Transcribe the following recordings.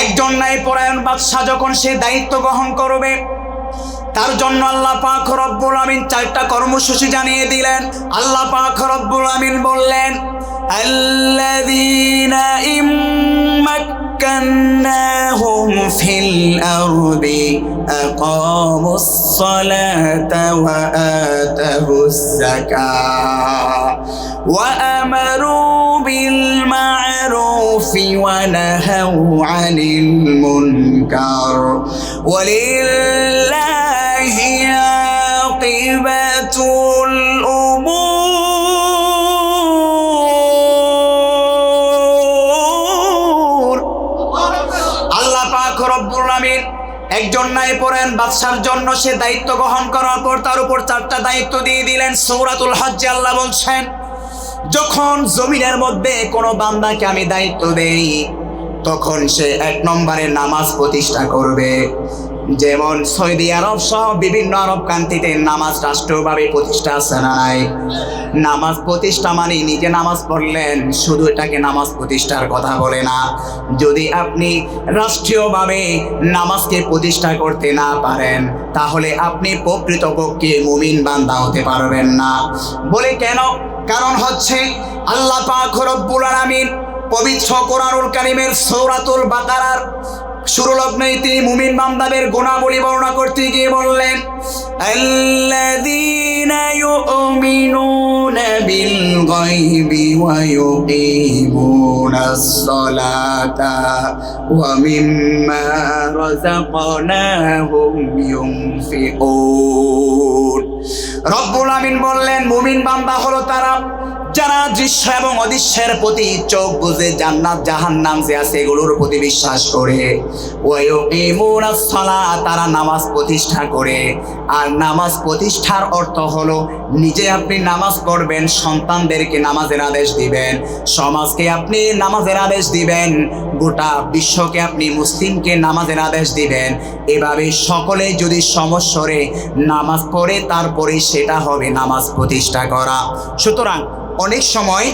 একজন ন্যায় পরায়ণ বাদশাহ যখন সে দায়িত্ব গ্রহণ করবে, তার জন্য আল্লাহ পাক রব্বুল আমিন চারটা কর্মসূচি জানিয়ে দিলেন। আল্লাহ পাক রব্বুল আমিন বললেন, আল্লাযীনা ইম্মাক্কান্নাহুম ফিল আরদি আকামুস সালাতা ওয়া আতাবুস যাকাত ওয়া আমারু বিল ওয়া নাহাউ আনিল মুনকার ওয়ালিল্লাহি আকিবাতুল উমুর আল্লাহ পাক রব্বুল আমিন একজন নাই পড়েন বাদশার জন্য সে দায়িত্ব গ্রহণ করার পর তার উপর চারটা দায়িত্ব দিয়ে দিলেন। সৌরাতুল হজ্জে আল্লাহ বলছেন যখন জমিনের মধ্যে কোনো বান্দাকে আমি দায়িত্ব দেই, তখন সে এক নম্বরে নামাজ প্রতিষ্ঠা করবে। যেমন সৌদি আরব সহ বিভিন্ন আরব কান্ট্রিতে নামাজ রাষ্ট্রীয়ভাবে প্রতিষ্ঠা আছে নাই? নামাজ প্রতিষ্ঠা মানে নিজে নামাজ পড়লেন, শুধু এটাকে নামাজ প্রতিষ্ঠার কথা বলে না। যদি আপনি রাষ্ট্রীয়ভাবে নামাজকে প্রতিষ্ঠা করতে না পারেন, তাহলে আপনি প্রকৃতপক্ষে মুমিন বান্দা হতে পারবেন না। বলে কেন কারণ হচ্ছে আল্লাহ পাক রব্বুল আলামিন পবিত্র কোরআনুল কারিমের সৌরাতুল বাকারার শুরু লগ্নে তিনি মুমিন বান্দাদের গুণাবলী বর্ণনা করতে গিয়ে বললেন ইউনফিকুন রব্বুল আমিন বললেন মুমিন বান্দা হলো তারা যারা দৃশ্য এবং অদৃশ্যের প্রতি চোখ বুঝে জান্নাত, জাহান্নাম যে আছে এগুলোর প্রতি বিশ্বাস করে। তারা নামাজ প্রতিষ্ঠা করে। আর নামাজ প্রতিষ্ঠার অর্থ হলো নিজে আপনি নামাজ পড়বেন, সন্তানদেরকে নামাজের আদেশ দিবেন, সমাজকে আপনি নামাজের আদেশ দিবেন, গোটা বিশ্বকে আপনি মুসলিমকে নামাজের আদেশ দিবেন। এভাবে সকলে যদি সমস্বরে নামাজ পড়ে তারপরে সেটা হবে নামাজ প্রতিষ্ঠা করা। সুতরাং অনেক সময়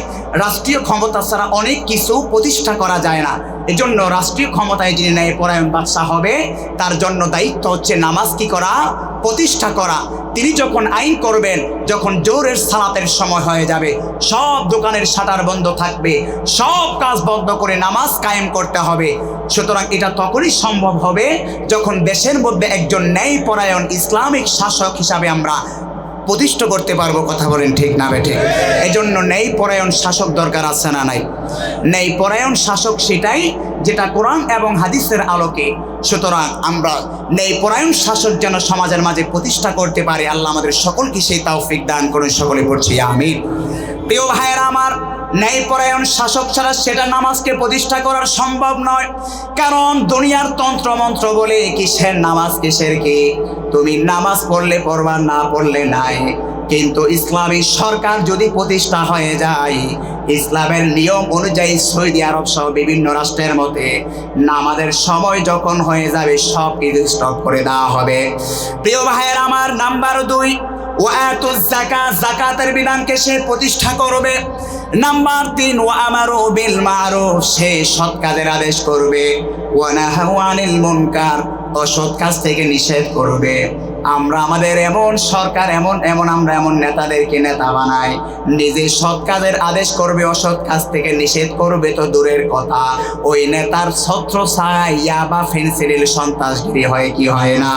রাষ্ট্রীয় ক্ষমতা ছাড়া অনেক কিছু প্রতিষ্ঠা করা যায় না। এজন্য রাষ্ট্রীয় ক্ষমতায় যিনি ন্যায় পরায়ণ বাদশাহ হবে, তার জন্য দায়িত্ব হচ্ছে নামাজ কি করা, প্রতিষ্ঠা করা। তিনি যখন আইন করবেন, যখন জোরের সালাতের সময় হয়ে যাবে, সব দোকানের শাটার বন্ধ থাকবে, সব কাজ বন্ধ করে নামাজ কায়েম করতে হবে। সুতরাং এটা তখনই সম্ভব হবে যখন দেশের মধ্যে একজন ন্যায় পরায়ণ ইসলামিক শাসক হিসাবে আমরা প্রতিষ্ঠা করতে পারব কথা বলেন ঠিক না বেঠে? এজন্য জন্য নেই পরায়ণ শাসক দরকার আছে না নাই? নেই পরায়ণ শাসক সেটাই যেটা কোরআন এবং হাদিসের আলোকে। সুতরাং আমরা নেই পরায়ণ শাসক যেন সমাজের মাঝে প্রতিষ্ঠা করতে পারে, আল্লাহ আমাদের সকলকে সেই তৌফিক দান করুন, সকলে পড়ছি আমির প্রিয় ভাইয়েরা আমার ন্যায়পরায়ণ শাসক ছাড়া সেটা নামাজকে প্রতিষ্ঠা করার সম্ভব নয়। কারণ দুনিয়ার তন্ত্র মন্ত্র বলে, কিসের নামাজ, কিসের কি? তুমি নামাজ পড়লে পড়বা, না পড়লে নাই। কিন্তু ইসলামী সরকার যদি প্রতিষ্ঠা হয়ে যায়, ইসলামের নিয়ম অনুযায়ী সৌদি আরব সহ বিভিন্ন রাষ্ট্রের মতে নামাজের সময় যখন হয়ে যাবে সব কিছু স্টপ করে দেওয়া হবে। প্রিয় ভাইয়ের, আমার নাম্বার দুই ও এত জাকা, জাকাতের বিধানকে সে প্রতিষ্ঠা করবে। নাম্বার তিন, ও আমারও বিল মারো সে সৎ কাজের আদেশ করবে। ও না আনিল মনকার, অসৎ কাজ থেকে নিষেধ করবে। আমরা আমাদের এমন সরকার, এমন এমন আমরা এমন নেতাদেরকে নেতা বানাই। নিজে সৎ কাজের আদেশ করবে, অসৎ কাজ থেকে নিষেধ করবে তো দূরের কথা। ওই নেতার ছত্র ছায় বা ফেন্সিডিল সন্ত্রাসগিরি হয় কি হয় না?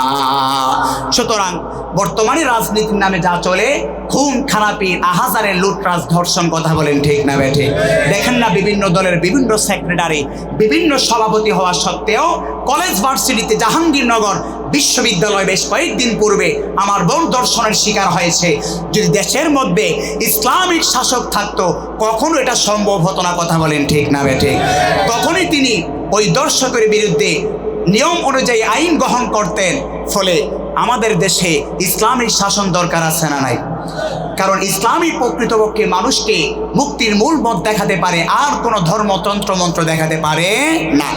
সুতরাং বর্তমানে রাজনীতির নামে যা চলে, খুন, খারাপি, আহাজারে, লুটরাজ, ধর্ষণ কথা বলেন ঠিক না বেঠে দেখেন না বিভিন্ন দলের বিভিন্ন সেক্রেটারি বিভিন্ন সভাপতি হওয়া সত্ত্বেও কলেজ ভার্সিটিতে জাহাঙ্গীরনগর বিশ্ববিদ্যালয় বেশ কয়েকদিন পূর্বে আমার বোন দর্শনের শিকার হয়েছে। যদি দেশের মধ্যে ইসলামিক শাসক থাকতো, কখনো এটা সম্ভব হতো না, কথা বলেন ঠিক না বেঠে। তখনই তিনি ওই দর্শকের বিরুদ্ধে নিয়ম অনুযায়ী আইন গ্রহণ করতেন, ফলে আমাদের দেশে ইসলামিক শাসন দরকার আছে না নাই। কারণ ইসলামী প্রকৃতপক্ষে মানুষকে মুক্তির মূল পথ দেখাতে পারে, আর কোনো ধর্মতন্ত্র মন্ত্র দেখাতে পারে না।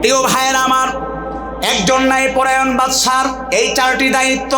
প্রিয় ভাইয়েরা আমার একজন নাই পরায়ণ বাদশার এই চারটি দায়িত্ব